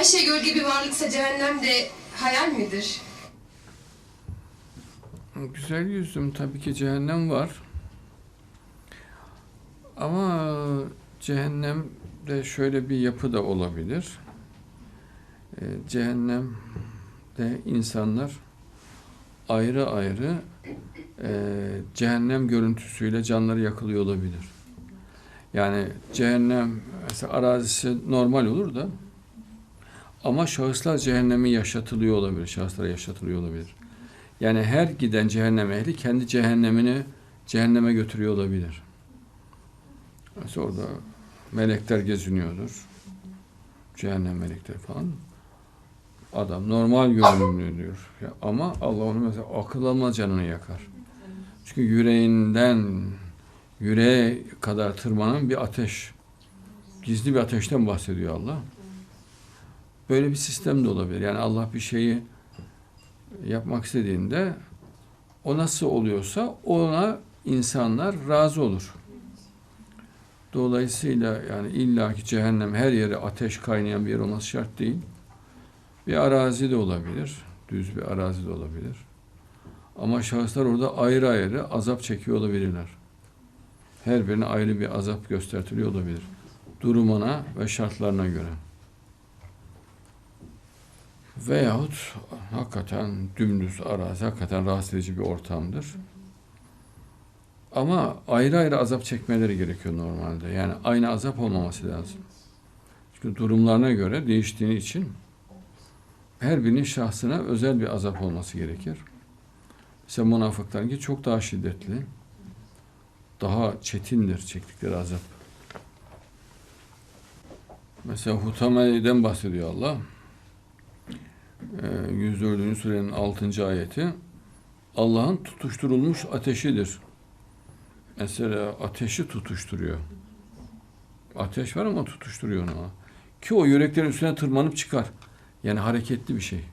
Her şey gölge bir varlıksa cehennem de hayal midir? Güzel yüzüm tabii ki cehennem var. Ama cehennemde şöyle bir yapı da olabilir. Ee, cehennemde insanlar ayrı ayrı e, cehennem görüntüsüyle canları yakılıyor olabilir. Yani cehennem arazisi normal olur da ama şahıslar cehennemi yaşatılıyor olabilir. Şahıslara yaşatılıyor olabilir. Yani her giden cehennem ehli kendi cehennemini cehenneme götürüyor olabilir. Mesela orada melekler geziniyordur. Cehennem melekleri falan. Adam normal görünümlü diyor. Ya ama Allah onu mesela akıl alma canını yakar. Çünkü yüreğinden yüreğe kadar tırmanan bir ateş. Gizli bir ateşten bahsediyor Allah. Böyle bir sistem de olabilir. Yani Allah bir şeyi yapmak istediğinde o nasıl oluyorsa ona insanlar razı olur. Dolayısıyla yani illaki cehennem her yere ateş kaynayan bir yer olması şart değil. Bir arazi de olabilir. Düz bir arazi de olabilir. Ama şahıslar orada ayrı ayrı azap çekiyor olabilirler. Her birine ayrı bir azap gösteriliyor olabilir. Durumuna ve şartlarına göre. Veyahut hakikaten dümdüz arazi, hakikaten rahatsız edici bir ortamdır. Ama ayrı ayrı azap çekmeleri gerekiyor normalde. Yani aynı azap olmaması lazım. Çünkü durumlarına göre değiştiğini için her birinin şahsına özel bir azap olması gerekir. Mesela münafıklarınki çok daha şiddetli, daha çetindir çektikleri azap. Mesela Hutame'den bahsediyor Allah. Ee, 104. surenin 6. ayeti Allah'ın tutuşturulmuş ateşidir. Mesela ateşi tutuşturuyor. Ateş var ama tutuşturuyor onu. Ki o yüreklerin üstüne tırmanıp çıkar. Yani hareketli bir şey.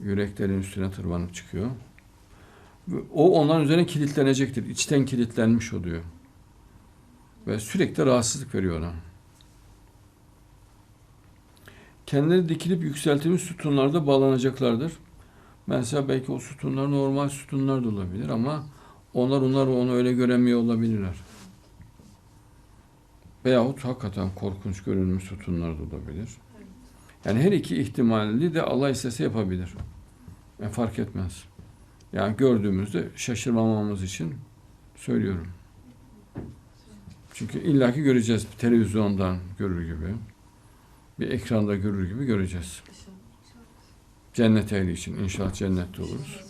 Yüreklerin üstüne tırmanıp çıkıyor. O onların üzerine kilitlenecektir. İçten kilitlenmiş oluyor. Ve sürekli rahatsızlık veriyor ona. Kendileri dikilip yükseltilmiş sütunlarda bağlanacaklardır. Mesela belki o sütunlar normal sütunlar da olabilir ama onlar onlar onu öyle göremiyor olabilirler. Veyahut hakikaten korkunç görünmüş sütunlar da olabilir. Yani her iki ihtimali de Allah istese yapabilir. Yani fark etmez. Yani gördüğümüzde şaşırmamamız için söylüyorum. Çünkü illaki göreceğiz televizyondan görür gibi. Bir ekranda görür gibi göreceğiz. Cennet ehli için inşallah cennette oluruz.